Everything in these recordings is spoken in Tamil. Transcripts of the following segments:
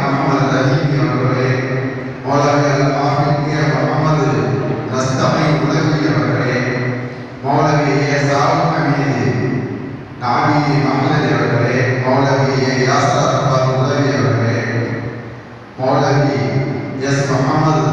محمد رحیم کی عمر ہے esa fama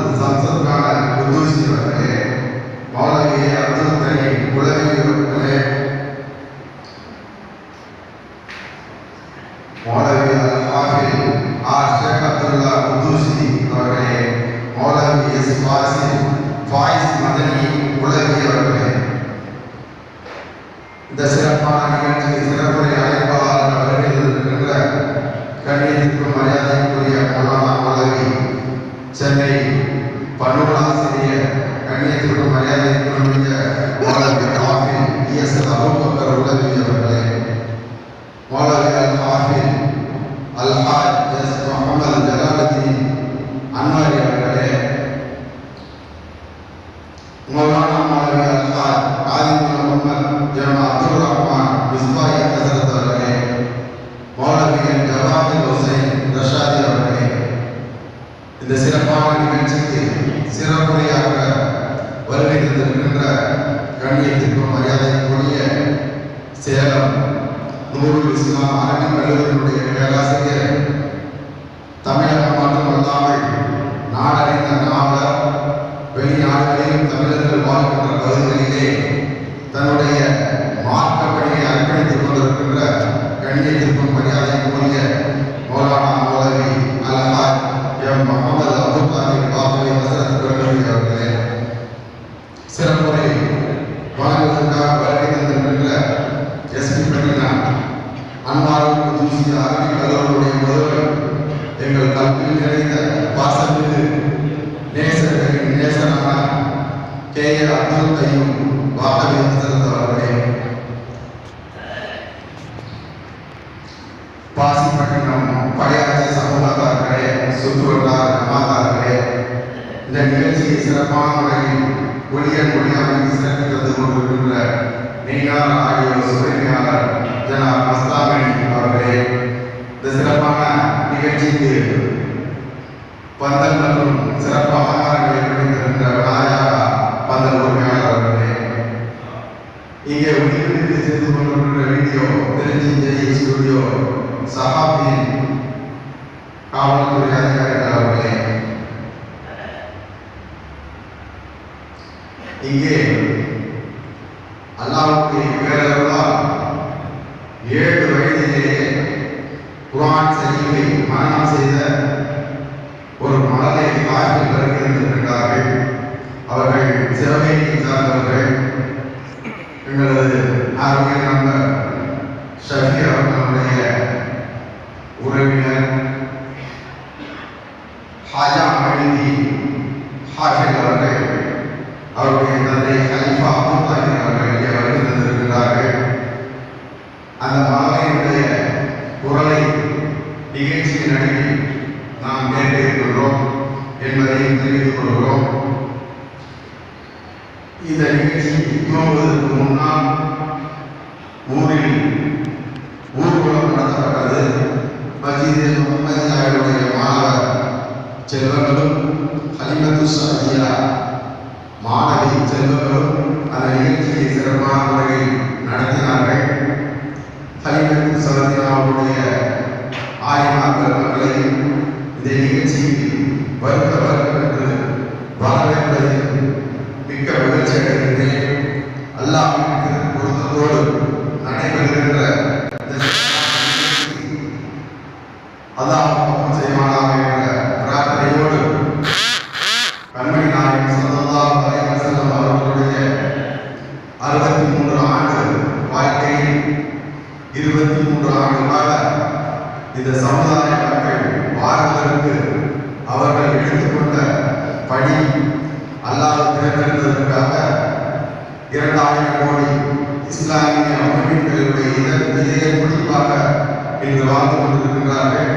வைத்திருக்கும் மரியாதைக்குரிய சேலம் நூறு இஸ்லாம் அரங்கம் எழுதுவதனுடைய பேராசிரியர் தமிழகம் மட்டுமல்லாமல் நாடறிந்த நாவலர் வெளிநாடுகளிலும் தமிழர்கள் வாழ்கின்ற பகுதிகளிலே தன்னுடைய மாற்றப்பணியை அர்ப்பணித்துக் கொண்டிருக்கின்ற கண்ணியத்திற்கும் மரியாதைக்குரிய வழங்குவதற்காக வருகை தந்திருக்கின்ற எஸ்பி பட்டினா அன்பாரும் புதுசி அரபி கல்லூரியுடைய முதல்வர் எங்கள் கல்வியில் நிறைந்த பாசமிகு நேசர்களின் நேசரான கே. ஏ. அப்துல் கையும் வாக்கவே சிறந்தவர்களே பாசிப்பட்டினம் படையாட்சி சமூகத்தார்களே சுற்றுவட்டார் மாதார்களே இந்த நிகழ்ச்சியை சிறப்பான முறையில் ஒளியன் ஒளியாக சிறப்பித்தது கொண்டிருக்கின்ற நீங்கார் ஆகிய சுவைமையாளர் ஜனா மஸ்தாமணி அவர்களே இந்த சிறப்பான நிகழ்ச்சிக்கு பந்தல் மற்றும் சிறப்பு அலங்காரங்களை பிடித்திருக்கின்ற விநாயகா பந்தல் உரிமையாளர் அவர்களே. இங்கே ஒளிபரப்பு செய்து கொண்டிருக்கிற வீடியோ திருச்சி ஜெய் ஸ்டுடியோ சஹாபியின் இங்கே அல்லாவுக்கு பேரருளால் ஏழு வயதிலேயே குரான் ஷரீஃபை மரணம் செய்த ஒரு மலரை ஆய்வில் வருகின்றிருக்கிறார்கள் அவர்கள் சிவகையை சார்ந்தவர்கள். எங்களது ஆரோக்கியம் நிகழ்ச்சியின் நடுவில் நாம் கேட்டு இருக்கின்றோம் என்பதையும் தெரிவித்துக் கொள்கிறோம். இந்த நிகழ்ச்சி துவங்குவதற்கு முன்னால் ஊரில் மகிழ்ச்சி அடைகின்றேன் அல்லாஹ்விற்கு பொருத்தத்தோடு நடைபெறுகின்ற இந்த அல்லாஹ் செய்வானாக என்ற பிரார்த்தனையோடு கண்மணி நாயகம் ஸல்லல்லாஹு அலைஹி அவர்களுடைய அறுபத்தி மூன்று ஆண்டு வாழ்க்கையில் இருபத்தி மூன்று ஆண்டு கால இந்த சமுதாய மக்கள் வாழ்வதற்கு அவர்கள் எடுத்துக்கொண்ட பணி அல்லாஹ் தேர்ந்தெடுத்ததற்காக இரண்டாயிரம் கோடி இஸ்லாமிய அமைப்பின்களுடைய இதழ் இதய துடிப்பாக இன்று வாழ்ந்து கொண்டிருக்கின்றார்கள்.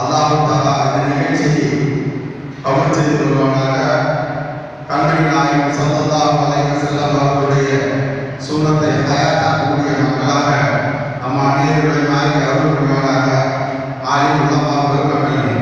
அல்லாஹ் இந்த நிகழ்ச்சியை கவர் செய்து கொள்வானாக. கண்மணி நாயகம் சந்தந்தா அலைஹி வஸல்லம் அவர்களுடைய சுன்னத்தை ஹயாத்தாக்கக்கூடிய மக்களாக நம் அனைவருடைய நாயகர் அருள் புரிவானாக. ஆலிம் உலமா பெருமக்களின்